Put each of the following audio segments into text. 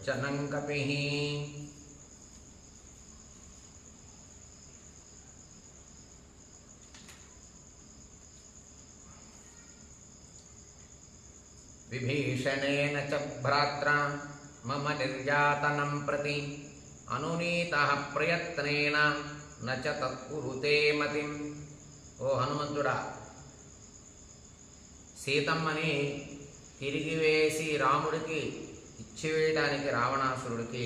వచనం కపి విభీషణేన చ భ్రాత్రా మమ నిర్యాతనం ప్రతి అనునీతః ప్రయత్నేన నచ తత్కురుతే మతిం ఓ హనుమంతుడా సీతమ్మని తిరిగివేసి రాముడికి ఇచ్చివేయడానికి రావణాసురుడికి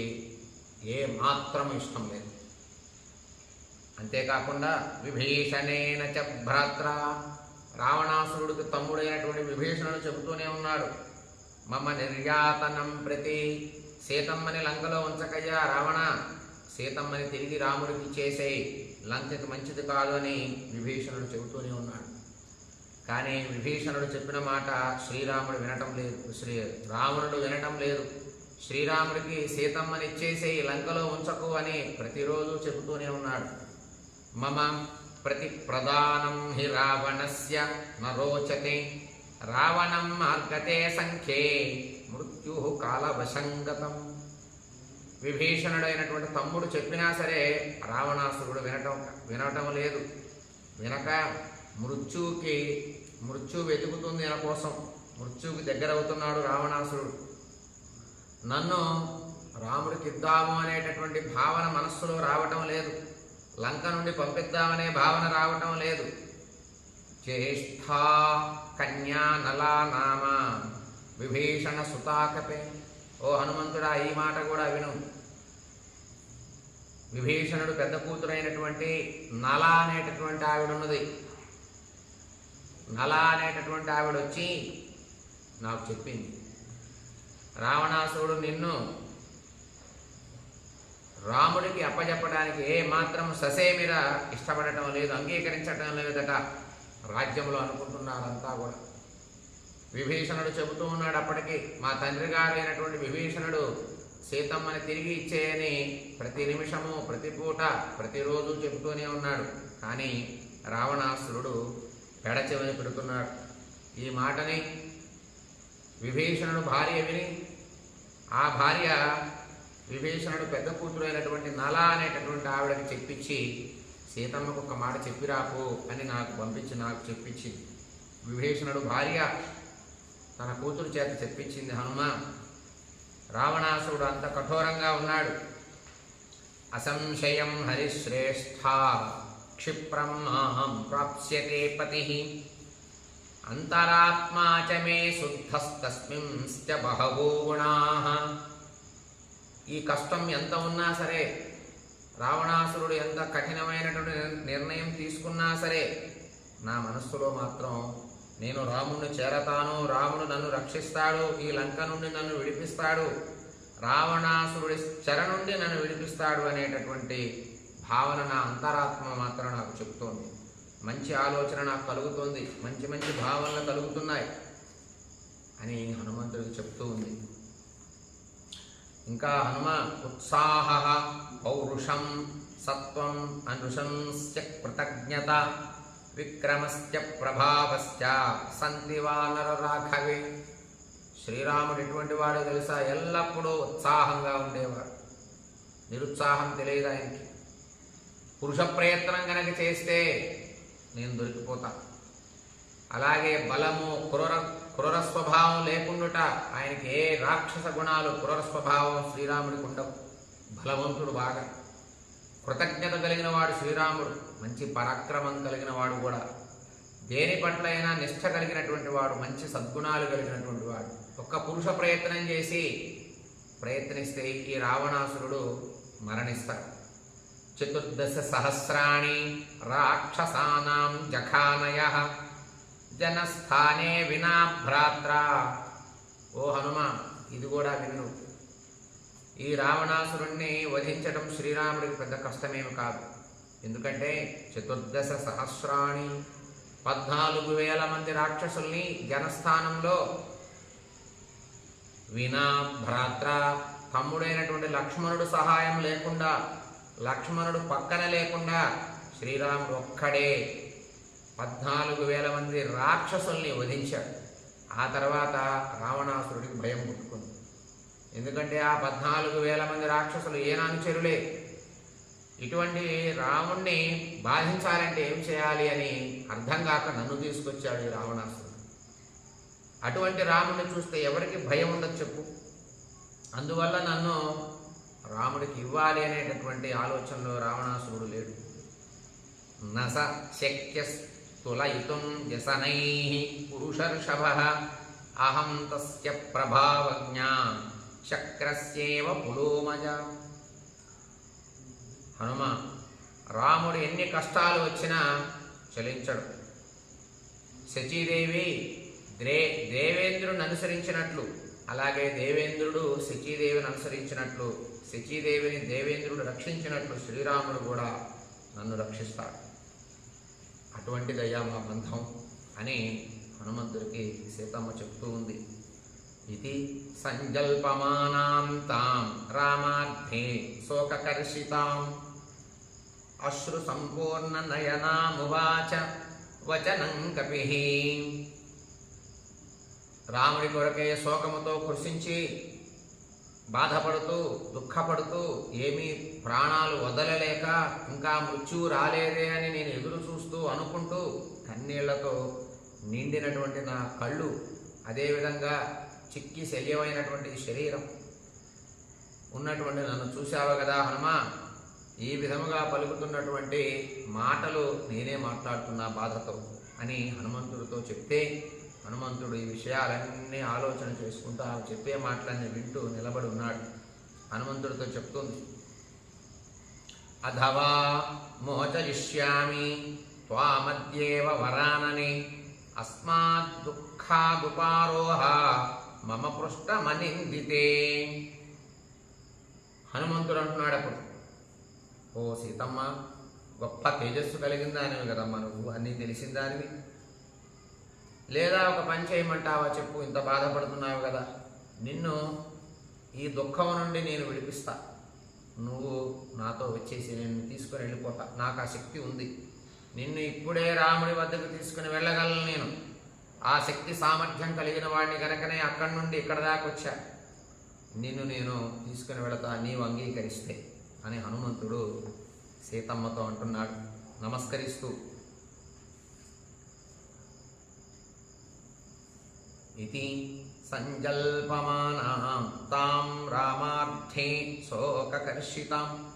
ఏ మాత్రం ఇష్టం లేదు. అంతేకాకుండా విభీషణేన చ భ్రాత్ర రావణాసురుడికి తమ్ముడైనటువంటి విభీషణుడు చెబుతూనే ఉన్నాడు. మమ నిర్యాతనం ప్రతి సీతమ్మని లంకలో ఉంచకయ్యా రావణ సీతమ్మని తిరిగి రాముడికి చేసేయి లంకకి మంచిది కాదు అని విభీషణుడు చెబుతూనే ఉన్నాడు. కానీ విభీషణుడు చెప్పిన మాట శ్రీరాముడు వినటం లేదు శ్రీ రావణుడు వినటం లేదు. శ్రీరాముడికి సీతమ్మనిచ్చేసేయి లంకలో ఉంచకు అని ప్రతిరోజు చెబుతూనే ఉన్నాడు. మమ ప్రతి ప్రధానం హి రావణస్య నరోచతే. రావణం మార్గతే సంఖ్యే. మృత్యు కాలవశంగతం. విభీషణుడైనటువంటి తమ్ముడు చెప్పినా సరే రావణాసురుడు వినటం వినటం లేదు. వినక మృత్యుకి మృత్యు వెతుకుతుంది ఈయన కోసం మృత్యుకి దగ్గర అవుతున్నాడు రావణాసురుడు. నన్ను రాముడికి ఇద్దాము అనేటటువంటి భావన మనస్సులో రావటం లేదు. లంక నుండి పంపిద్దామనే భావన రావటం లేదు. జ్యేష్ఠ కన్యా నలా నామ విభీషణ సుతాకపే. ఓ హనుమంతుడా ఈ మాట కూడా విను. విభీషణుడు పెద్ద కూతురైనటువంటి నల అనేటటువంటి ఆవిడ ఉన్నది నల అనేటటువంటి ఆవిడ వచ్చి నాకు చెప్పింది. రావణాసురుడు నిన్ను రాముడికి అప్పజెప్పడానికి ఏ మాత్రం ససేమిర ఇష్టపడటం లేదు అంగీకరించటం లేదట. రాజ్యంలో అనుకుంటున్నారంతా కూడా. విభీషణుడు చెబుతూ ఉన్నాడు అప్పటికి మా తండ్రి గారు అయినటువంటి విభీషణుడు సీతమ్మని తిరిగి ఇచ్చేయని ప్రతి నిమిషము ప్రతి పూట ప్రతిరోజు చెబుతూనే ఉన్నాడు. కానీ రావణాసురుడు పెడచెవిని పెడుతున్నాడు. ఈ మాటని విభీషణుడు భార్య విని ఆ భార్య విభీషణుడు పెద్ద కూతురు అయినటువంటి నల అనేటటువంటి ఆవిడకి చెప్పించి సీతమ్మకు ఒక మాట చెప్పిరాపు అని నాకు పంపించి నాకు చెప్పించింది విభీషణుడు భార్య తన కూతురు చేత చెప్పించింది హనుమ రావణాసుడు అంత కఠోరంగా ఉన్నాడు. అసంశయం హరిశ్రేష్ఠ క్షిప్రం మాం ప్రాప్స్యతే పతి. అంతరాత్మా చ మే శుద్ధస్తస్మింశ్చ బహవో ఈ కష్టం ఎంత ఉన్నా సరే రావణాసురుడు ఎంత కఠినమైనటువంటి నిర్ణయం తీసుకున్నా సరే నా మనస్సులో మాత్రం నేను రాముడిని చేరతాను రాముడు నన్ను రక్షిస్తాడు ఈ లంక నుండి నన్ను విడిపిస్తాడు రావణాసురుడి చెర నుండి నన్ను విడిపిస్తాడు అనేటటువంటి భావన నా అంతరాత్మ మాత్రం నాకు చెప్తోంది. మంచి ఆలోచన నాకు కలుగుతోంది. మంచి మంచి భావనలు కలుగుతున్నాయి అని హనుమంతుడికి చెప్తూ ఉంది. ఇంకా హనుమ ఉత్సాహ పౌరుషం సత్వం అనుషంస్య కృతజ్ఞత విక్రమస్య ప్రభావస్య సంధివానర రాఘవి. శ్రీరాముడు ఎటువంటి వాడో తెలుసా? ఎల్లప్పుడూ ఉత్సాహంగా ఉండేవాడు. నిరుత్సాహం తెలియదు ఆయనకి. పురుష ప్రయత్నం కనుక చేస్తే నేను దొరికిపోతా. అలాగే బలము క్రూర క్రూర స్వభావం లేకుండుట ఆయనకి ఏ రాక్షస గుణాలు క్రూర స్వభావం శ్రీరాముడికి ఉండవు. బలవంతుడు బాగా. కృతజ్ఞత కలిగిన వాడు శ్రీరాముడు మంచి పరాక్రమం కలిగిన వాడు కూడా. దేని పట్ల అయినా నిష్ఠ కలిగినటువంటి వాడు మంచి సద్గుణాలు కలిగినటువంటి వాడు. ఒక్క పురుష ప్రయత్నం చేసి ప్రయత్నిస్తే ఈ రావణాసురుడు మరణిస్తాడు. చతుర్దశ సహస్రాణి రాక్షసానాం జఖానయ జనస్థానే వినా భ్రాత్రా ఓ హనుమ ఇది కూడా విన్ను. ఈ రావణాసురుణ్ణి వధించడం శ్రీరాముడికి పెద్ద కష్టమేమి కాదు. ఎందుకంటే చతుర్దశ సహస్రాణి పద్నాలుగు వేల మంది రాక్షసుల్ని జనస్థానంలో వినా భ్రాత్ర. తమ్ముడైనటువంటి లక్ష్మణుడు సహాయం లేకుండా లక్ష్మణుడు పక్కన లేకుండా శ్రీరాముడు ఒక్కడే పద్నాలుగు వేల మంది రాక్షసుల్ని వధించాడు. ఆ తర్వాత రావణాసురుడికి భయం పుట్టుకుంది. ఎందుకంటే ఆ పద్నాలుగు వేల మంది రాక్షసులు ఏనానుచరులే ఇటువంటి రాముణ్ణి బాధించాలంటే ఏం చేయాలి అని అర్థం కాక నన్ను తీసుకొచ్చాడు ఈ రావణాసురుడు. అటువంటి రాముణ్ణి చూస్తే ఎవరికి భయం ఉండదు చెప్పు. అందువల్ల నన్ను రాముడికి ఇవ్వాలి అనేటటువంటి ఆలోచనలో రావణాసురుడు లేడు. నస శక్యస్తులయితుం వ్యసనై పురుషర్షభ అహం తస్య ప్రభావజ్ఞా చక్రస్యేవ పులోమజ. హనుమ రాముడు ఎన్ని కష్టాలు వచ్చినా చలించడు. శచీదేవి ద్రే దేవేంద్రుని అనుసరించినట్లు అలాగే దేవేంద్రుడు శచీదేవిని అనుసరించినట్లు శచీదేవిని దేవేంద్రుడు రక్షించినట్లు శ్రీరాముడు కూడా నన్ను రక్షిస్తాడు. అటువంటి దయా మా బంధం అని హనుమంతుడికి సీతమ్మ చెప్తూ ఉంది. ఇది సంకల్పమానాం తాం రామార్థే శోకకర్షితాం. అశ్రు సంపూర్ణ నయనామువాచ వచనం కపి. రాముడి కొరకే శోకముతో కృషించి బాధపడుతూ దుఃఖపడుతూ ఏమీ ప్రాణాలు వదలలేక ఇంకా మృత్యువు రాలేదే అని నేను ఎదురు చూస్తూ అనుకుంటూ కన్నీళ్ళతో నిండినటువంటి నా కళ్ళు అదేవిధంగా చిక్కి శల్యమైనటువంటి శరీరం. ఉన్నటువంటి నన్ను చూశావు కదా హనుమా? ఈ విధముగా పలుకుతున్నటువంటి మాటలు నేనే మాట్లాడుతున్నా బాధతో అని హనుమంతుడితో చెప్తే హనుమంతుడు ఈ విషయాలన్నీ ఆలోచన చేసుకుంటూ ఆమె చెప్పే మాటలన్నీ వింటూ నిలబడి ఉన్నాడు. హనుమంతుడితో చెప్తుంది అథవా మోచయిష్యామి త్వామద్యేవ వరానని అస్మాత్ దుఃఖాదుపారోహ మమ పృష్టమనిందితే. హనుమంతుడు అంటున్నాడు అప్పుడు ఓ సీతమ్మ గొప్ప తేజస్సు కలిగిన దానివి కదమ్మా నువ్వు అన్నీ తెలిసిన దానివి. లేదా ఒక పని చేయమంటావా చెప్పు ఇంత బాధపడుతున్నావు కదా. నిన్ను ఈ దుఃఖం నుండి నేను విడిపిస్తా. నువ్వు నాతో వచ్చేసి నేను తీసుకుని వెళ్ళిపోతా. నాకు ఆ శక్తి ఉంది. నిన్ను ఇప్పుడే రాముడి వద్దకు తీసుకుని వెళ్ళగలను నేను. ఆ శక్తి సామర్థ్యం కలిగిన వాడిని కనుకనే అక్కడి నుండి ఇక్కడ దాకా వచ్చా. నిన్ను నేను తీసుకుని వెళతా నీవు అంగీకరిస్తే అని హనుమంతుడు సీతమ్మతో అంటున్నాడు. నమస్కరిస్తూ इति सञ्जल्पमानां तां रामार्थे शोककर्षिताम्।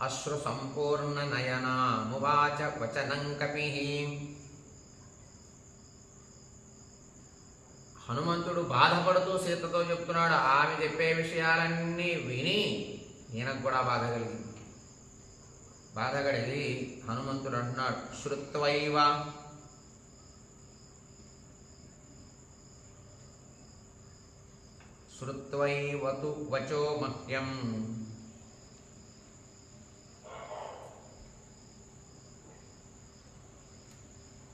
अश्रुसम्पूर्णनयनामुवाच वचनं कपिः। వచనం హనుమంతుడు బాధపడుతూ సీతతో చెప్తున్నాడు ఆమె చెప్పే విషయాలన్నీ విని ఈయనకు కూడా బాధ కలిగింది. బాధ కలిగి హనుమంతుడు అంటున్నాడు శృత్వైవ श्रुत्वैव तु वचो मह्यम्।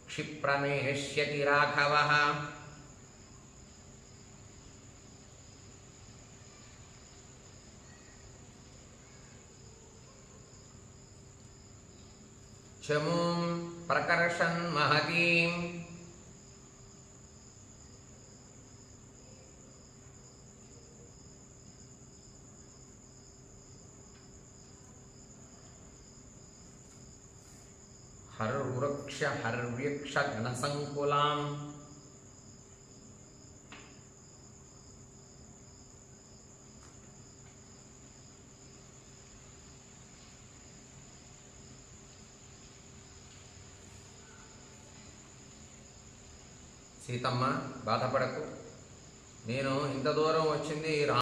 क्षिप्रमेष्यति राघवः। चमूं प्रकर्षन् महतीम्। హర్వృక్ష హర్వ్యక్ష గణసంకులాం సీతమ్మ బాధపడకు. నేను ఇంత దూరం వచ్చింది రా